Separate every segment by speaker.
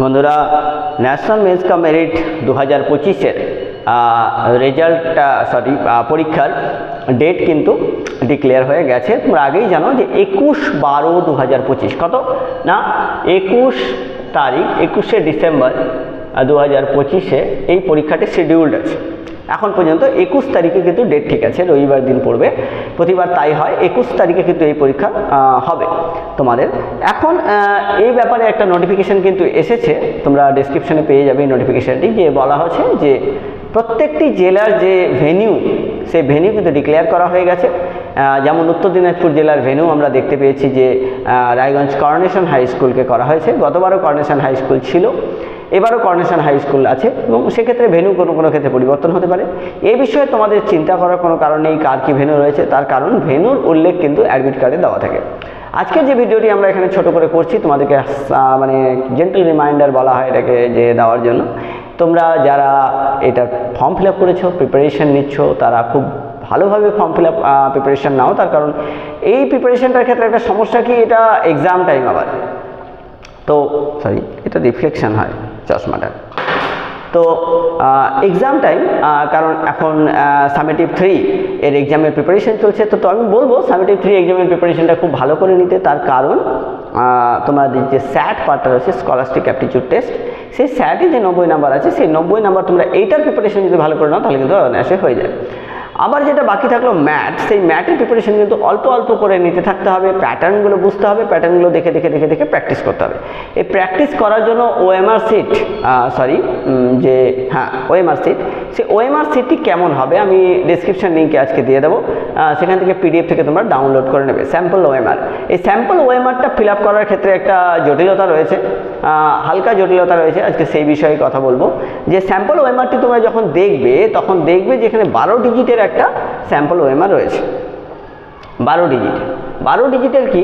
Speaker 1: বন্ধুরা national men's কাম merit দু হাজার পঁচিশের রেজাল্টটা সরি পরীক্ষার ডেট কিন্তু ডিক্লেয়ার হয়ে গেছে। তোমরা আগেই জানো যে একুশ বারো দু হাজার পঁচিশ, কত? না, একুশ তারিখ, একুশে ডিসেম্বর দু হাজার পঁচিশে এই পরীক্ষাটি শিডিউল্ড আছে। এখন পর্যন্ত একুশ তারিখে কিন্তু ডেট ঠিক আছে, রবিবার দিন পড়বে। প্রতিবার তাই হয়, একুশ তারিখে কিন্তু এই পরীক্ষা হবে তোমাদের। এখন এই ব্যাপারে একটা নোটিফিকেশান কিন্তু এসেছে, তোমরা ডিসক্রিপশনে পেয়ে যাবে এই নোটিফিকেশানটি যে বলা হচ্ছে যে প্রত্যেকটি জেলার যে ভেনিউ সেই ভেনিউ কিন্তু ডিক্লেয়ার করা হয়ে গেছে। যেমন উত্তর দিনাজপুর জেলার ভেনিউ আমরা দেখতে পেয়েছি যে রায়গঞ্জ করনেশন হাই স্কুলকে করা হয়েছে। গতবারও করনেশন হাই স্কুল ছিল। এবারও করনেশন হাই স্কুল আছে এবং সেক্ষেত্রে ভেনু কোনো কোনো ক্ষেত্রে পরিবর্তন হতে পারে। এই বিষয়ে তোমাদের চিন্তা করার কোনো কারণ নেই, কার কী ভেনু রয়েছে, তার কারণ ভেনুর উল্লেখ কিন্তু অ্যাডমিট কার্ডে দেওয়া থাকে। আজকে যে ভিডিওটি আমরা এখানে ছোট করে করছি, তোমাদেরকে মানে জেন্টাল রিমাইন্ডার বলা হয় এটাকে যে দেওয়ার জন্য। তোমরা যারা এটা ফর্ম ফিল আপ করেছ প্রিপারেশন নিচ্ছ, তারা খুব ভালোভাবে ফর্ম ফিল আপ প্রিপারেশন নাও। তার কারণ এই প্রিপারেশানটার ক্ষেত্রে একটা সমস্যা কি? এটা এক্সাম টাইম আবার। তো সরি এটা রিফ্লেকশান হয়। চশমাটার তো এক্সাম টাইম কারণ এখন সামেটিভ থ্রি এর এক্সামের প্রিপারেশন চলছে। তো তো আমি বলব সামেটিভ থ্রি এক্সামের প্রিপারেশনটা খুব ভালো করে নিতে। তার কারণ তোমাদের যে স্যাট পার্টটা রয়েছে স্কলাস্টিক অ্যাপটিচিউড টেস্ট সেই স্যাটে যে নব্বই নাম্বার আছে, সেই নব্বই নাম্বার তোমরা এইটার প্রিপারেশন যদি ভালো করে নাও, তাহলে কিন্তু অনায়াসে হয়ে যায়। আবার যেটা বাকি থাকল ম্যাথ, সেই ম্যাথের প্রিপারেশন কিন্তু অল্প অল্প করে নিতে থাকতে হবে প্যাটার্নগুলো বুঝতে হবে প্যাটার্নগুলো দেখে দেখে দেখে দেখে প্র্যাকটিস করতে হবে। এই প্র্যাকটিস করার জন্য ওএমআর সিট সরি যে হ্যাঁ ওএমআর সিট সেই ওএমআর সিটটি কেমন হবে আমি ডিসক্রিপশন লিঙ্কে আজকে দিয়ে দেবো। সেখান থেকে পিডিএফ থেকে তোমরা ডাউনলোড করে নেবে স্যাম্পল ওএমআর এই স্যাম্পল ওএমআরটা ফিল আপ করার ক্ষেত্রে একটা জটিলতা রয়েছে হালকা জটিলতা রয়েছে, আজকে সেই বিষয়ে কথা বলব। যে স্যাম্পল ওএমআরটি তোমরা যখন দেখবে, তখন দেখবে যে এখানে বারো ডিজিটের একটা স্যাম্পল ওএমআর রয়েছে। বারো ডিজিট। বারো ডিজিটের কি?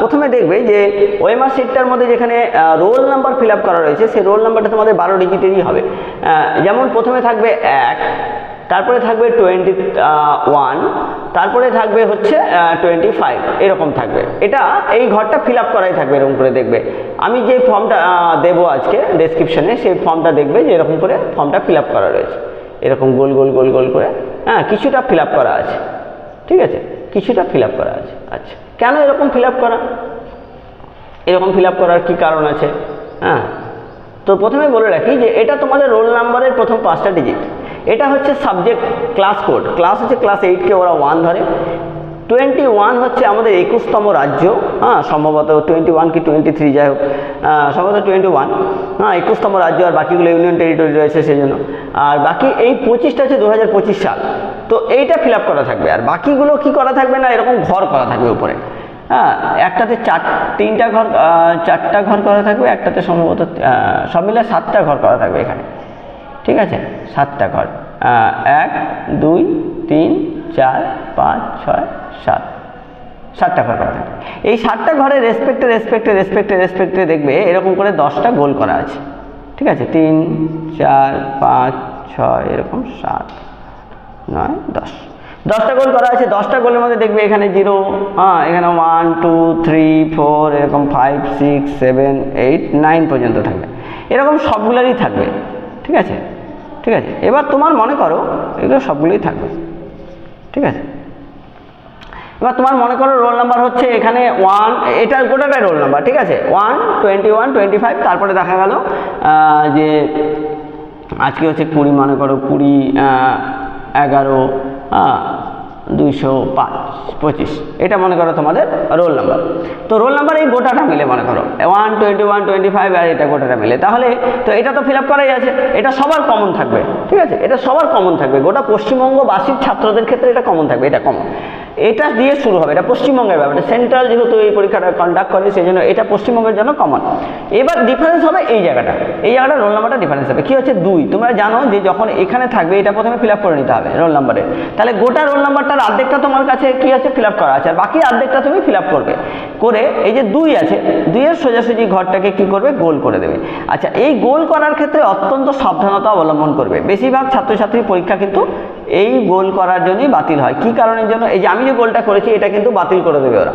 Speaker 1: প্রথমে দেখবে যে ওএমআর সিটটার মধ্যে যেখানে রোল নাম্বার ফিল করা রয়েছে, সেই রোল নাম্বারটা তোমাদের বারো ডিজিটেরই হবে। যেমন প্রথমে থাকবে এক, তারপরে থাকবে টোয়েন্টি ওয়ান তারপরে থাকবে হচ্ছে টোয়েন্টি ফাইভ এরকম থাকবে। এটা এই ঘরটা ফিল আপ করাই থাকবে, এরকম করে দেখবে। আমি যে ফর্মটা দেবো আজকে ডেসক্রিপশনে সেই ফর্মটা দেখবে যে এরকম করে ফর্মটা ফিল আপ করা রয়েছে। এরকম গোল গোল গোল গোল করে হ্যাঁ কিছুটা ফিল করা আছে। ঠিক আছে? কিছুটা ফিল করা আছে। আচ্ছা। কেন এরকম ফিল করা? এরকম ফিল করার কি কারণ আছে? হ্যাঁ। তো প্রথমে বলে রাখি যে এটা তোমাদের রোল নাম্বারের প্রথম পাঁচটা ডিজিট এটা হচ্ছে সাবজেক্ট ক্লাস কোড ক্লাস হচ্ছে ক্লাস এইটকে ওরা ওয়ান ধরে। টোয়েন্টি ওয়ান হচ্ছে আমাদের একুশতম রাজ্য। হ্যাঁ সম্ভবত টোয়েন্টি ওয়ান কি টোয়েন্টি থ্রি যাই হোক। সম্ভবত টোয়েন্টি ওয়ান হ্যাঁ একুশতম রাজ্য আর বাকিগুলো ইউনিয়ন টেরিটরি রয়েছে সেই জন্য আর বাকি এই পঁচিশটা হচ্ছে দু হাজার পঁচিশ সাল। তো এইটা ফিল করা থাকবে। আর বাকিগুলো কি করা থাকবে না, এরকম ঘর করা থাকবে উপরে। হ্যাঁ একটাতে চার, তিনটা ঘর চারটা ঘর করা থাকবে, একটাতে সম্ভবত সব মিলে সাতটা ঘর করা থাকবে এখানে। ঠিক আছে? সাতটা ঘর। এক, দুই, তিন চার, পাঁচ, ছয়, সাত। সাতটা ঘর করা থাকবে এই সাতটা ঘরে রেসপেক্টে রেসপেক্টে রেসপেক্টে রেসপেক্টে দেখবে এরকম করে দশটা গোল করা আছে। ঠিক আছে? তিন, চার, পাঁচ, ছয়, এরকম সাত, নয়, দশ। দশটা গোল করা আছে। দশটা গোলের মধ্যে দেখবে এখানে জিরো হ্যাঁ এখানে ওয়ান টু থ্রি ফোর এরকম five six seven eight nine পর্যন্ত থাকবে। এরকম সবগুলোরই থাকবে। ঠিক আছে? ঠিক আছে? এবার তোমার মনে করো, এগুলো সবগুলোই থাকবে। ঠিক আছে? এবার তোমার মনে করো রোল নাম্বার হচ্ছে এখানে ওয়ান এটা গোটাটাই রোল নাম্বার ঠিক আছে? One twenty one twenty five তারপরে দেখা গেল যে আজকে হচ্ছে কুড়ি, মনে করো কুড়ি এগারো দুইশো পাঁচ পঁচিশ। এটা মনে করো তোমাদের রোল নাম্বার তো রোল নাম্বার এই গোটাটা মিলে মনে করো। One twenty one twenty five আর এটা গোটাটা মিলে। তাহলে তো এটা তো ফিল আপ করাই আছে। এটা সবার কমন থাকবে। ঠিক আছে? এটা সবার কমন থাকবে। গোটা পশ্চিমবঙ্গবাসীর ছাত্রদের ক্ষেত্রে এটা কমন থাকবে। এটা কমন এটা দিয়ে শুরু হবে, এটা পশ্চিমবঙ্গের ব্যাপার সেন্ট্রাল যেহেতু এই পরীক্ষাটা কন্ডাক্ট করে, সেই জন্য এটা পশ্চিমবঙ্গের জন্য কমন এবার ডিফারেন্স হবে এই জায়গাটা এই জায়গাটা রোল নাম্বারটা ডিফারেন্স হবে। কী হচ্ছে? দুই, তোমরা জানো যে যখন এখানে থাকবে, এটা প্রথমে ফিল করে নিতে হবে রোল নাম্বারে তাহলে গোটা রোল নাম্বারটার অর্ধেকটা তোমার কাছে কি আছে? ফিল করা আছে, আর বাকি অর্ধেকটা তুমি ফিল করবে। করে এই যে দুই আছে, দুইয়ের সোজাসুজি ঘরটাকে কি করবে? গোল করে দেবে। আচ্ছা এই গোল করার ক্ষেত্রে অত্যন্ত সাবধানতা অবলম্বন করবে। বেশিরভাগ ছাত্রছাত্রীর পরীক্ষা কিন্তু এই গোল করার জন্যই বাতিল হয়। কি কারণের জন্য? এই যে আমি যে গোলটা করেছি, এটা কিন্তু বাতিল করে দেবে ওরা।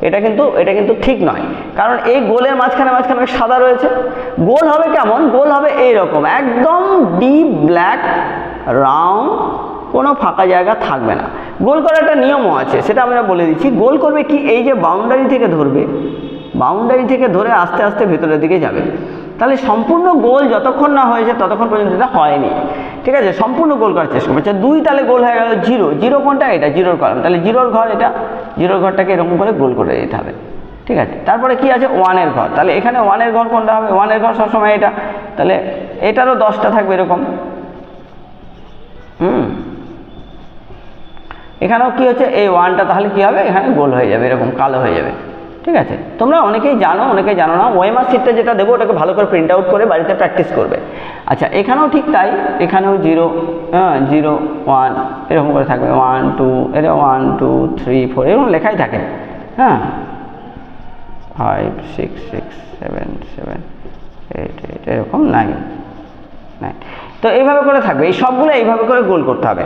Speaker 1: এটা কিন্তু এটা কিন্তু ঠিক নয়। কারণ এই গোলের মাঝখানে মাঝখানে সাদা রয়েছে। গোল হবে কেমন? গোল হবে এই রকম একদম ডিপ ব্ল্যাক রাউন্ড কোনো ফাঁকা জায়গা থাকবে না। গোল করার একটা নিয়মও আছে, সেটা আমরা বলে দিচ্ছি। গোল করবে কি? এই যে বাউন্ডারি থেকে ধরবে বাউন্ডারি থেকে ধরে আস্তে আস্তে ভেতরের দিকে যাবে। তাহলে সম্পূর্ণ গোল যতক্ষণ না হয়েছে ততক্ষণ পর্যন্ত এটা হয়নি। ঠিক আছে? সম্পূর্ণ গোল করার চেষ্টা করছে দুই তাহলে গোল হয়ে গেল জিরো। জিরো কোনটা? এটা জিরোর কলম তাহলে জিরোর ঘর এটা। জিরোর ঘরটাকে এরকম করে গোল করে দিতে হবে। ঠিক আছে? তারপরে কি আছে? ওয়ানের ঘর। তাহলে এখানে ওয়ানের ঘর কোনটা হবে? ওয়ানের ঘর সবসময় এটা। তাহলে এটারও দশটা থাকবে এরকম। হুম? এখানেও কি হচ্ছে? এই ওয়ানটা তাহলে কি হবে? এখানে গোল হয়ে যাবে, এরকম কালো হয়ে যাবে। ঠিক আছে? তোমরা অনেকেই জানো অনেকেই জানো না ওয়েমার সিটটা যেটা দেবো, ওটাকে ভালো করে প্রিন্ট আউট করে বাড়িতে প্র্যাকটিস করবে। আচ্ছা এখানেও ঠিক তাই, এখানেও জিরো হ্যাঁ জিরো ওয়ান এরকম করে থাকবে। ওয়ান টু এটা ওয়ান টু থ্রি ফোর এরকম লেখাই থাকে। হ্যাঁ? Five six six seven seven eight eight এরকম নাইন নাইন তো এইভাবে করে থাকবে। এই সবগুলো এইভাবে করে গোল করতে হবে।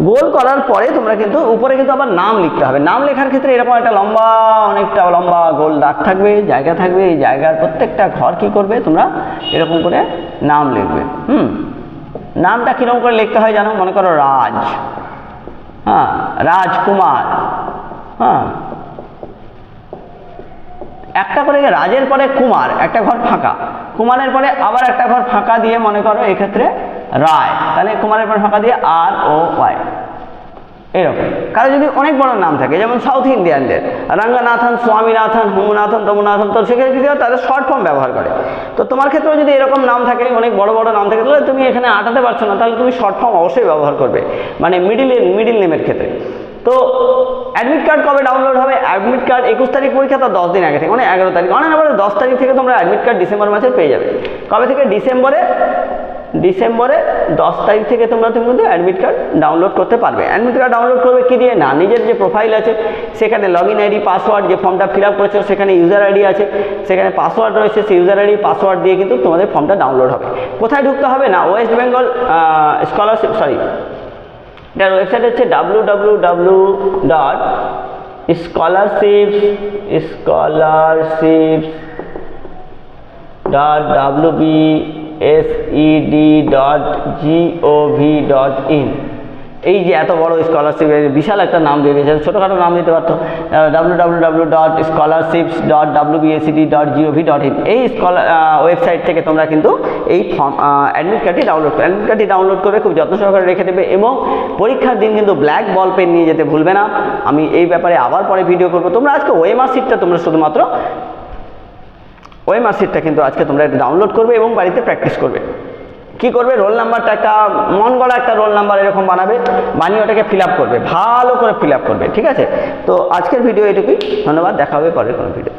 Speaker 1: গোল করার পরে তোমরা কিন্তু উপরে কিন্তু আবার নাম লিখতে হবে। নাম লেখার ক্ষেত্রে এরকম একটা লম্বা, অনেকটা লম্বা গোল দাগ থাকবে, জায়গা থাকবে। এই জায়গার প্রত্যেকটা ঘর কি করবে? তোমরা এরকম করে নাম লিখবে। হুম? নামটা কীরকম করে লিখতে হয় জানো? মনে করো রাজ। হ্যাঁ রাজকুমার। হ্যাঁ। একটা করে রাজের পরে কুমার, একটা ঘর ফাঁকা। কুমারের পরে আবার একটা ঘর ফাঁকা দিয়ে মনে করো এক্ষেত্রে রায়। তাহলে কুমারের পরে ফাঁকা দিয়ে আর ও ওয়াই। এরকম। কারও যদি অনেক বড় নাম থাকে, যেমন সাউথ ইন্ডিয়ানদের, রঙ্গনাথন, স্বামীনাথন হোমনাথন তমনাথন, তো সেক্ষেত্রে হয় তাদের শর্ট ফর্ম ব্যবহার করে। তো তোমার ক্ষেত্রেও যদি এরকম নাম থাকে, অনেক বড় বড় নাম থাকে, তাহলে তুমি এখানে আটাতে পারছ না, তাহলে তুমি শর্ট ফর্ম অবশ্যই ব্যবহার করবে। মানে মিডিল মিডিল নেমের ক্ষেত্রে। তো অ্যাডমিট কার্ড কবে ডাউনলোড হবে? অ্যাডমিট কার্ড একুশ তারিখ পরীক্ষা, তো দশ দিন আগে থেকে। মানে এগারো তারিখ। অনেক আবার দশ তারিখ থেকে তোমরা অ্যাডমিট কার্ড ডিসেম্বর মাসে পেয়ে যাবে। কবে থেকে? ডিসেম্বরে ডিসেম্বরে দশ তারিখ থেকে তোমরা তুমি কিন্তু অ্যাডমিট কার্ড ডাউনলোড করতে পারবে। অ্যাডমিট কার্ড ডাউনলোড করবে কী দিয়ে? না, নিজের যে প্রোফাইল আছে, সেখানে লগ ইন আইডি পাসওয়ার্ড যে ফর্মটা ফিল আপ করেছ, সেখানে ইউজার আইডি আছে, সেখানে পাসওয়ার্ড রয়েছে, সেই ইউজার আইডি পাসওয়ার্ড দিয়ে কিন্তু তোমাদের ফর্মটা ডাউনলোড হবে। কোথায় ঢুকতে হবে? না ওয়েস্ট বেঙ্গল স্কলারশিপ সরি এটার ওয়েবসাইট হচ্ছে W W W dot scholarships scholarships dot W B S dot GOV dot in এই যে এত বড় স্কলারশিপ বিশাল একটা নাম দিয়ে দিয়েছে ছোটোখাটো নাম দিতে পারতো W W W dot scholarships dot W BACD dot GOV dot in এই স্কলার ওয়েবসাইট থেকে তোমরা কিন্তু এই ফর্ম অ্যাডমিট কার্ডটি ডাউনলোড করবে অ্যাডমিট কার্ডটি ডাউনলোড করে খুব যত্ন সহকারে রেখে দেবে এবং পরীক্ষার দিন কিন্তু ব্ল্যাক বল পেন নিয়ে যেতে ভুলবে না। আমি এই ব্যাপারে আবার পরে ভিডিও করব। তোমরা আজকে ওয়েমার সিটটা তোমরা শুধুমাত্র ওই মার্কশিটটা কিন্তু আজকে তোমরা এটা ডাউনলোড করবে এবং বাড়িতে প্র্যাকটিস করবে। কি করবে? রোল নাম্বারটা একটা, মন গড়া একটা রোল নাম্বার এরকম বানাবে, বানিয়ে ওটাকে ফিল করবে, ভালো করে ফিল করবে, ঠিক আছে? তো আজকের ভিডিও এটুকুই, ধন্যবাদ, দেখা হবে পরের কোনো ভিডিও